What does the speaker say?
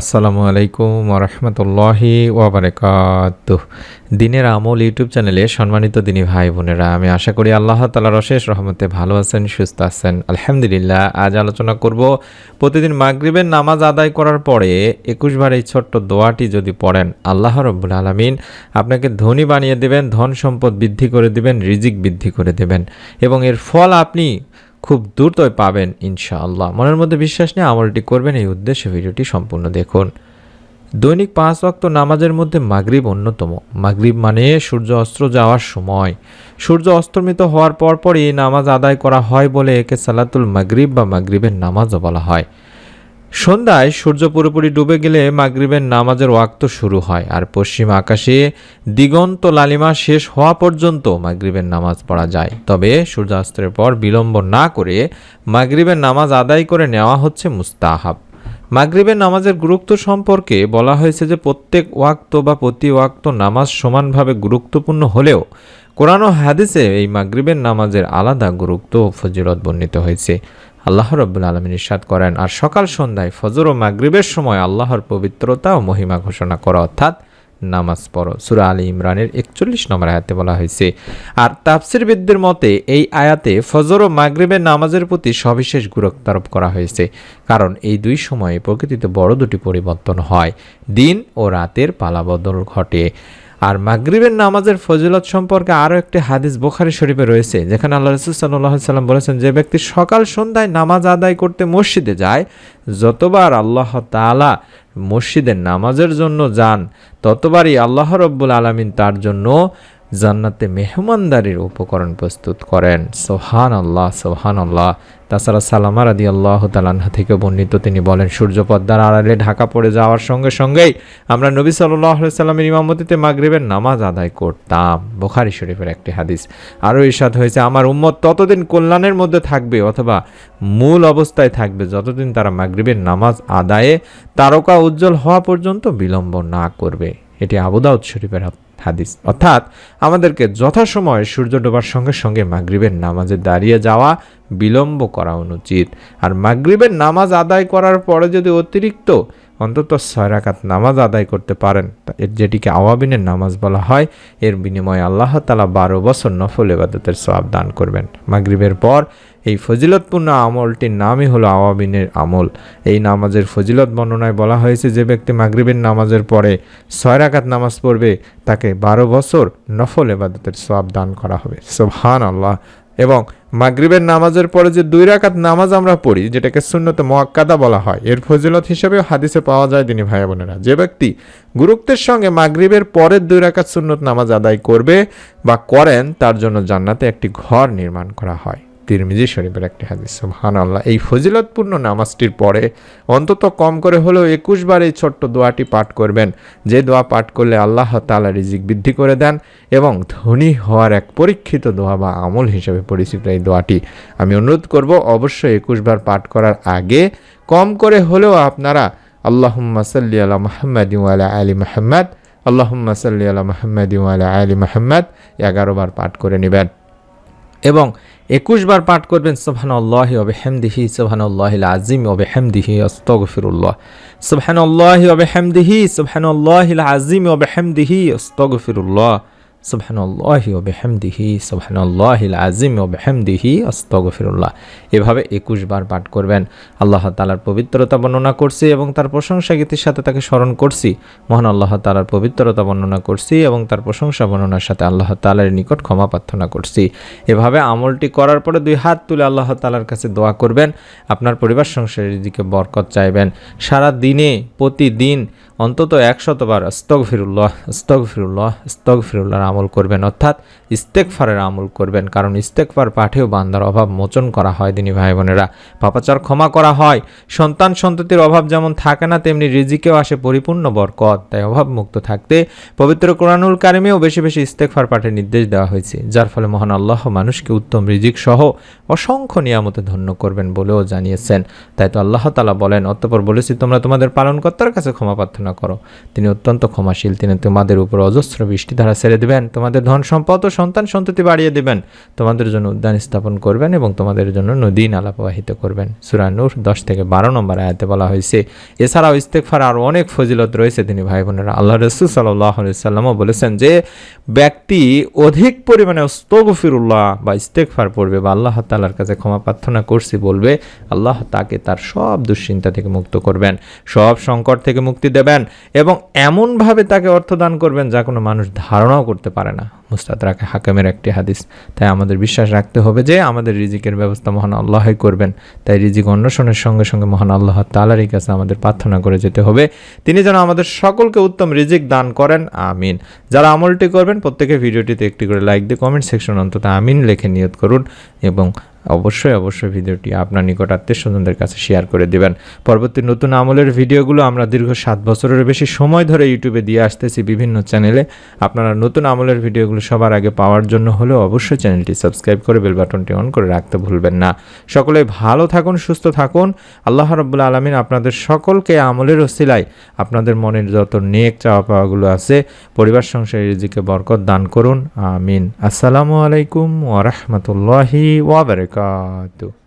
আসসালামু আলাইকুম ওরহমতুল্লাহি ওবরাকাত দিনের আমল ইউটিউব চ্যানেলে সম্মানিত দিনী ভাই বোনেরা, আমি আশা করি আল্লাহ তালার অশেষ রহমতে ভালো আছেন, সুস্থ আছেন। আলহামদুলিল্লাহ, আজ আলোচনা করব প্রতিদিন মাগরিবের নামাজ আদায় করার পরে একুশবার এই ছোট্ট দোয়াটি যদি পড়েন, আল্লাহ রব্বুল আলমিন আপনাকে ধনী বানিয়ে দেবেন, ধন সম্পদ বৃদ্ধি করে দেবেন, রিজিক বৃদ্ধি করে দেবেন এবং এর ফল আপনি খুব দ্রুতই পাবেন, ইনশাআল্লাহ। মনের মধ্যে বিশ্বাস নিয়ে আমলটি করবেন, এই উদ্দেশ্যে ভিডিওটি সম্পূর্ণ দেখুন। দৈনিক পাঁচ অক্ত নামাজের মধ্যে মাগরীব অন্যতম। মাগরীব মানে সূর্য অস্ত্র যাওয়ার সময়। সূর্য অস্তমিত হওয়ার পরপরই নামাজ আদায় করা হয় বলে একে সালাতুল মাগরীব বা মাগরীবের নামাজও বলা হয়। সন্ধ্যায় সূর্য পুরোপুরি ডুবে গেলে মাগরিবের নামাজের ওয়াক্ত শুরু হয় আর পশ্চিম আকাশে দিগন্ত লালিমা শেষ হওয়া পর্যন্ত মাগরিবের নামাজ পড়া যায়। তবে সূর্যাস্তের পর বিলম্ব না করে মাগরিবের নামাজ আদায় করে নেওয়া হচ্ছে মুস্তাহাব। মাগরিবের নামাজের গুরুত্ব সম্পর্কে বলা হয়েছে যে প্রত্যেক ওয়াক্ত বা প্রতি ওয়াক্ত নামাজ সমানভাবে গুরুত্বপূর্ণ হলেও কোরআন হাদিসে এই মাগরিবের নামাজের আলাদা গুরুত্ব ও ফজিলত বর্ণিত হয়েছে। আল্লাহ রব্বুল আলমিন ইরশাদ করেন, আর সকাল সন্ধ্যায় ফজর ও মাগরিবের সময় আল্লাহর পবিত্রতা ও মহিমা ঘোষণা করা অর্থাৎ নামাজ পড়ো। সুরা আলী ইমরানের একচল্লিশ নম্বর আয়াতে বলা হয়েছে, আর তাফসিরবিদদের মতে এই আয়াতে ফজর ও মাগরিবের নামাজের প্রতি সবিশেষ গুরুত্ব আরোপ করা হয়েছে, কারণ এই দুই সময়ে প্রকৃতিতে বড় দুটি পরিবর্তন হয়, দিন ও রাতের পালাবদল ঘটে। আর মাগরিবের নামাজের ফজিলত সম্পর্কে আরও একটি হাদিস বোখারি শরীফে রয়েছে, যেখানে আল্লাহ রসুল সাল্লাহ সাল্লাম বলেছেন, যে ব্যক্তি সকাল সন্ধ্যায় নামাজ আদায় করতে মসজিদে যায়, যতবার আল্লাহ তালা মসজিদের নামাজের জন্য যান, ততবারই আল্লাহ রব্বুল আলমিন তার জন্য জান্নাতে মেহমানদারির উপকরণ প্রস্তুত করেন। সোহান আল্লাহ সোহান আল্লাহ তাছাড়া সালামা রাদি আল্লাহ তালান্না থেকে বর্ণিত তিনি বলেন, সূর্যপদ্মার আড়ালে ঢাকা পড়ে যাওয়ার সঙ্গে সঙ্গেই আমরা নবী সাল্লাহ সাল্লামের ইমামতিতে মাগরিবের নামাজ আদায় করতাম। বোখারি শরীফের একটি হাদিস। আরও ইরশাদ হয়েছে, আমার উম্মত ততদিন কল্যাণের মধ্যে থাকবে অথবা মূল অবস্থায় থাকবে যতদিন তারা মাগরিবের নামাজ আদায়ে তারকা উজ্জ্বল হওয়া পর্যন্ত বিলম্ব না করবে। এটি আবুদাউদ শরীফের হাদিস। অর্থাৎ আমাদেরকে যথাসময়ে সূর্য ডোবার সঙ্গে সঙ্গে মাগরিবের নামাজে দাঁড়িয়ে যাওয়া বিলম্ব করা অনুচিত। আর মাগরিবের নামাজ আদায় করার পরে যদি অতিরিক্ত অন্তত ছয় রাকাত নামাজ আদায় করতে পারেন। এর যেটিকে আওয়াবিনের নামাজ বলা হয়, এর বিনিময়ে আল্লাহ তালা বারো বছর নফল এবাদতের সব দান করবেন। মাগরিবের পর এই ফজিলতপূর্ণ আমলটির নামই হলো আওয়াবিনের আমল। এই নামাজের ফজিলত বর্ণনায় বলা হয়েছে, যে ব্যক্তি মাগরিবের নামাজের পরে ছয় রাকাত নামাজ পড়বে, তাকে বারো বছর নফল এবাদতের সব দান করা হবে। সোহান আল্লাহ এবং মাগরিবের নামাজের পরে যে দুই রাকাত নামাজ আমরা পড়ি, যেটাকে শূন্যতে মোয়াক্কাদা বলা হয়, এর ফজিলত হিসেবেও হাদিসে পাওয়া যায় তিনি ভাই বোনেরা। যে ব্যক্তি গুরুত্বের সঙ্গে মাগরিবের পরের দুই রাকাত সুন্নত নামাজ আদায় করবে বা করেন, তার জন্য জান্নাতে একটি ঘর নির্মাণ করা হয়। তিরমিজি শরীফের একটি হাদিস সুবহান আল্লাহ এই ফজিলতপূর্ণ নামাজটির পরে অন্তত কম করে হলেও একুশ বার এই ছোট্ট দোয়াটি পাঠ করবেন। যে দোয়া পাঠ করলে আল্লাহ তালা রিজিক বৃদ্ধি করে দেন এবং ধনী হওয়ার এক পরীক্ষিত দোয়া বা আমল হিসেবে পরিচিত এই দোয়াটি আমি অনুরোধ করব অবশ্যই একুশ বার পাঠ করার আগে কম করে হলেও আপনারা আল্লাহুম্মা সাল্লি আলা মাহমদ আলা আলী মাহমদ আল্লাহুম্মা সাল্লি আলা মাহমদ আলা আলী মাহমদ এগারো বার পাঠ করে নেবেন। এবং একুশ বার পাঠ করবেন সোহান আল্লাহ অবে হেমদিহি সোহান আল্লাহ আজিম অবে হেমদিহি অস্তগফিরুল্লাহ সোহান আল্লাহ অবে হেমদিহি সোহান আল্লাহ আজিম অবে হেমদিহি অস্তগফিরুল্লাহ সুবহানাল্লাহি ওয়া বিহামদিহি সুবহানাল্লাহিল আযীম ওয়া বিহামদিহি, আস্তাগফিরুল্লাহ। এভাবে 21 বার পাঠ করবেন। আল্লাহ তালার পবিত্রতা বর্ণনা করছি এবং তার প্রশংসা গীতির সাথে তাকে স্মরণ করছি। মহান আল্লাহ তালার পবিত্রতা বর্ণনা করছি এবং তার প্রশংসা বর্ণনার সাথে আল্লাহ তাআলার নিকট ক্ষমা প্রার্থনা করছি। এভাবে আমলটি করার পরে দুই হাত তুলে আল্লাহ তালার কাছে দোয়া করবেন। আপনার পরিবার সংসারের দিকে বরকত চাইবেন। সারা দিনে, প্রতিদিন অন্তত একশতবার স্তক ফিরুল্লাহ স্তক ফিরুল্লাহ স্তক ফিরুল্লাহর আমল করবেন, অর্থাৎ ইস্তেকফারের আমল করবেন, কারণ ইস্তেকফার পাঠেও বান্দার অভাব মোচন করা হয় দিনী ভাই বোনেরা পাপাচার ক্ষমা করা হয়, সন্তান সন্ততির অভাব যেমন থাকে না, তেমনি রিজিকেও আসে পরিপূর্ণ বরকত, তাই অভাব মুক্ত থাকতে পবিত্র কোরআনুল কারিমেও বেশি বেশি ইস্তেকফার পাঠের নির্দেশ দেওয়া হয়েছে, যার ফলে মহান আল্লাহ মানুষকে উত্তম রিজিক সহ অসংখ্য নিয়ামতে ধন্য করবেন বলেও জানিয়েছেন। তাই তো আল্লাহ তালা বলেন, অতপর বলেছি, তোমরা তোমাদের পালনকর্তার কাছে ক্ষমা প্রার্থনা করো। তিনি অত্যন্ত ক্ষমাশীল, তিনি তোমাদের উপর অজস্র বৃষ্টি ধারা ছেড়ে দেবেন তোমাদের ধন সম্পদ ও সন্তান সন্ততি বাড়িয়ে দেবেন, তোমাদের জন্য উদ্যান স্থাপন করবেন এবং তোমাদের জন্য নদী নালা প্রবাহিত করবেন। সুরা নূর দশ থেকে বারো নম্বর আয়াতে বলা হয়েছে, এছাড়াও ইস্তেকফার আরও অনেক ফজিলত রয়েছে তিনি ভাই বোনেরা। আল্লাহ রসুল সাল্লাহ সাল্লামও বলেছেন যে, ব্যক্তি অধিক পরিমাণে ওস্তগফিরুল্লাহ বা ইস্তেকফার পড়বে বা আল্লাহ তাল্লার কাছে ক্ষমা প্রার্থনা করছি বলবে, আল্লাহ তাকে তার সব দুশ্চিন্তা থেকে মুক্ত করবেন, সব সংকট থেকে মুক্তি দেবেন এবং এমনভাবে তাকে অর্থ দান করবেন যা কোনো মানুষ ধারণাও করতে পারে না। মুস্তাদ রাখে হাকামের একটি হাদিস। তাই আমাদের বিশ্বাস রাখতে হবে যে আমাদের রিজিকের ব্যবস্থা মহান আল্লাহই করবেন। তাই রিজিক অন্বেষণের সঙ্গে সঙ্গে মহান আল্লাহ তালারই কাছে আমাদের প্রার্থনা করে যেতে হবে। তিনি যেন আমাদের সকলকে উত্তম রিজিক দান করেন। আমিন। যারা আমলটি করবেন প্রত্যেকে ভিডিওটিতে একটি করে লাইক দিয়ে কমেন্ট সেকশন অন্তত আমিন লেখে নিয়ত করুন এবং অবশ্যই অবশ্যই ভিডিওটি আপনার নিকট আত্মীয় স্বজনদের কাছে শেয়ার করে দিবেন। পরবর্তী নতুন আমলের ভিডিওগুলো আমরা দীর্ঘ সাত বছরের বেশি সময় ধরে ইউটিউবে দিয়ে আসতেছি বিভিন্ন চ্যানেলে আপনারা নতুন আমলের ভিডিওগুলো সবার আগে পাওয়ার জন্য হলেও অবশ্যই চ্যানেলটি সাবস্ক্রাইব করে বেল বাটনটি অন করে রাখতে ভুলবেন না। সকলে ভালো থাকুন, সুস্থ থাকুন। আল্লাহ রব্বুল আলমিন আপনাদের সকলকে আমলের ওসিলায় আপনাদের মনের যত নেক চাওয়া পাওয়াগুলো আছে, পরিবার সংসারের রিজিকে বরকত দান করুন। আমিন। আসসালামু আলাইকুম ওরহমতুল্লাহি ওয়াবারকাতু